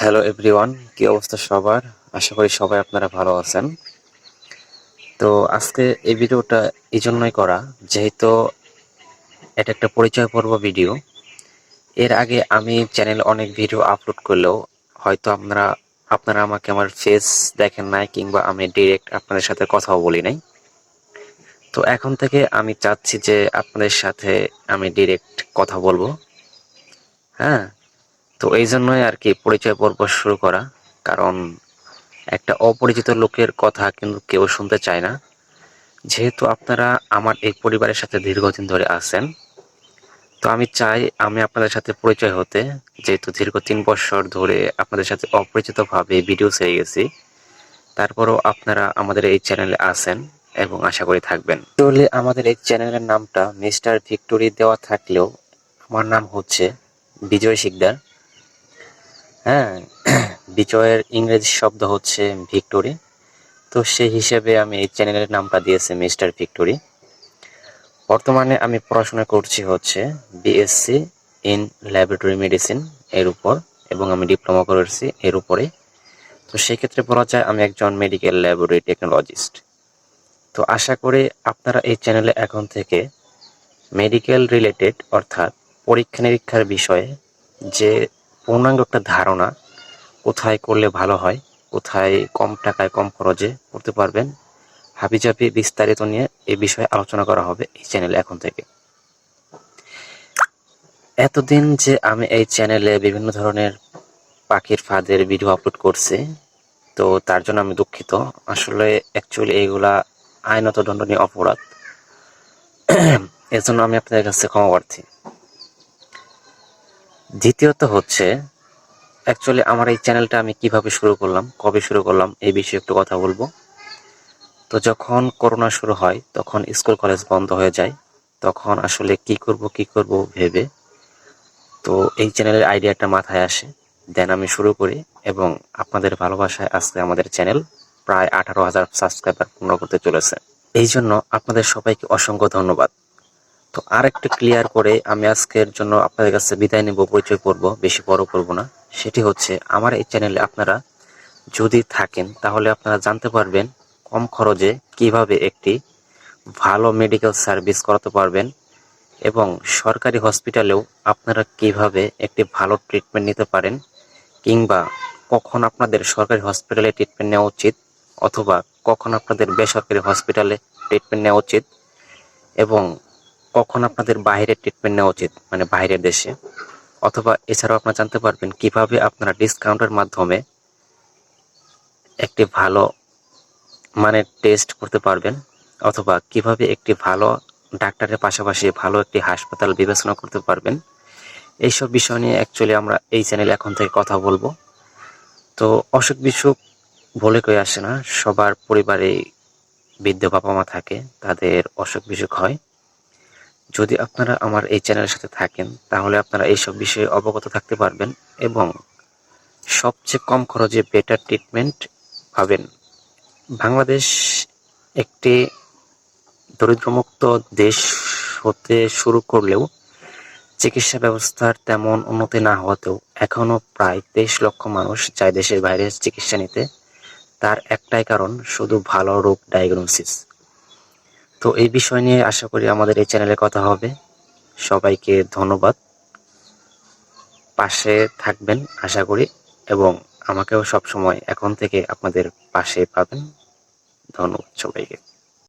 Hello everyone কি অবস্থা সবার? আশা করি সবাই আপনারা ভালো আছেন। তো আজকে এই ভিডিওটা এই জন্যই করা, যেহেতু এটা একটা পরিচয় পর্ব ভিডিও। এর আগে আমি চ্যানেল অনেক ভিডিও আপলোড করলেও হয়তো আপনারা আপনারা আমাকে আমার ফেস দেখেন নাই কিংবা আমি ডিরেক্ট আপনাদের সাথে কথাও বলি নাই। তো এখন থেকে আমি চাচ্ছি যে আপনাদের সাথে আমি ডিরেক্ট কথা বলব। হ্যাঁ? তো এই জন্যই আর কি পরিচয় পর্ব শুরু করা। কারণ একটা অপরিচিত লোকের কথা কিন্তু কেউ শুনতে চায় না। যেহেতু আপনারা আমার এই পরিবারের সাথে দীর্ঘদিন ধরে আছেন, তো আমি চাই আমি আপনাদের সাথে পরিচয় হতে, যেহেতু দীর্ঘ তিন বছর ধরে আপনাদের সাথে অপরিচিতভাবে ভিডিও ছেড়ে গেছি, তারপরও আপনারা আমাদের এই চ্যানেলে আছেন এবং আশা করি থাকবেন। তাহলে আমাদের এই চ্যানেলের নামটা মিস্টার ভিক্টোরি দেওয়া থাকলেও, আমার নাম হচ্ছে বিজয় শিকদার। হ্যাঁ বিজয়ের ইংরেজি শব্দ হচ্ছে ভিক্টোরি। তো সেই হিসেবে আমি এই চ্যানেলের নামটা দিয়েছি মিস্টার ভিক্টোরি। বর্তমানে আমি পড়াশোনা করছি হচ্ছে বিএসসি ইন ল্যাবরেটরি মেডিসিন এর উপর এবং আমি ডিপ্লোমা করেছি এর উপরে। তো সেক্ষেত্রে বলা যায় আমি একজন মেডিকেল ল্যাবরেটরি টেকনোলজিস্ট তো আশা করি আপনারা এই চ্যানেলে এখন থেকে মেডিকেল রিলেটেড অর্থাৎ পরীক্ষা নিরীক্ষার বিষয়ে যে পূর্ণাঙ্গ একটা ধারণা, কোথায় করলে ভালো হয়, কোথায় কম টাকায় কম খরচে করতে পারবেন, হাবিজাবি বিস্তারিত নিয়ে এই বিষয়ে আলোচনা করা হবে এই চ্যানেলে এখন থেকে। এতদিন যে আমি এই চ্যানেলে বিভিন্ন ধরনের পাখির ফাঁদের ভিডিও আপলোড করছি, তো তার জন্য আমি দুঃখিত। আসলে অ্যাকচুয়ালি এইগুলা আইনত দণ্ডনীয় অপরাধ। এজন্য আমি আপনাদের কাছে ক্ষমা প্রার্থী। দ্বিতীয়ত হচ্ছে অ্যাকচুয়ালি আমার এই চ্যানেলটা আমি কীভাবে শুরু করলাম, কবে শুরু করলাম, এই বিষয়ে একটু কথা বলব। তো যখন করোনা শুরু হয়, তখন স্কুল কলেজ বন্ধ হয়ে যায়। তখন আসলে কি করব কি করব ভেবে তো এই চ্যানেলের আইডিয়াটা মাথায় আসে। দেন আমি শুরু করি এবং আপনাদের ভালোবাসায় আজকে আমাদের চ্যানেল প্রায় আঠারো হাজার সাবস্ক্রাইবার পূর্ণ করতে চলেছে। এই জন্য আপনাদের সবাইকে অসংখ্য ধন্যবাদ। তো আর একটু ক্লিয়ার করে আমি আজকের জন্য আপনাদের কাছে বিদায় নেব, পরিচয় করব, বেশি বড় করব না। সেটি হচ্ছে, আমার এই চ্যানেলে আপনারা যদি থাকেন, তাহলে আপনারা জানতে পারবেন কম খরচে কীভাবে একটি ভালো মেডিকেল সার্ভিস করাতে পারবেন এবং সরকারি হসপিটালেও আপনারা কীভাবে একটি ভালো ট্রিটমেন্ট নিতে পারেন কিংবা কখন আপনাদের সরকারি হসপিটালে ট্রিটমেন্ট নেওয়া উচিত অথবা কখন আপনাদের বেসরকারি হসপিটালে ট্রিটমেন্ট নেওয়া উচিত এবং কখন আপনাদের বাইরে ট্রিটমেন্ট নেওয়া উচিত? মানে বাইরের দেশে। অথবা এছাড়াও আপনারা জানতে পারবেন কীভাবে আপনারা ডিসকাউন্টের মাধ্যমে একটি ভালো মানে টেস্ট করতে পারবেন, অথবা কীভাবে একটি ভালো ডাক্তারের পাশাপাশি ভালো একটি হাসপাতাল বিবেচনা করতে পারবেন। এইসব বিষয় নিয়ে অ্যাকচুয়ালি আমরা এই চ্যানেলে এখন থেকে কথা বলব। তো অসুখ বিসুখ বলে কই আসে না, সবার পরিবারে বৃদ্ধ বাবা মা থাকে, তাদের অসুখ বিসুখ হয়। যদি আপনারা আমার এই চ্যানেলের সাথে থাকেন, তাহলে আপনারা এইসব বিষয়ে অবগত থাকতে পারবেন এবং সবচেয়ে কম খরচে বেটার ট্রিটমেন্ট পাবেন। বাংলাদেশ একটি দরিদ্রমুক্ত দেশ হতে শুরু করলেও চিকিৎসা ব্যবস্থার তেমন উন্নতি না হওয়াতেও এখনও প্রায় তেইশ লক্ষ মানুষ চায় দেশের বাইরে চিকিৎসা নিতে। তার একটাই কারণ, শুধু ভালো রোগ ডায়াগনোসিস তো এই বিষয় নিয়ে আশা করি আমাদের এই চ্যানেলে কথা হবে। সবাইকে ধন্যবাদ। পাশে থাকবেন আশা করি এবং আমাকেও সবসময় এখন থেকে আপনাদের পাশে পাবেন। ধন্যবাদ সবাইকে।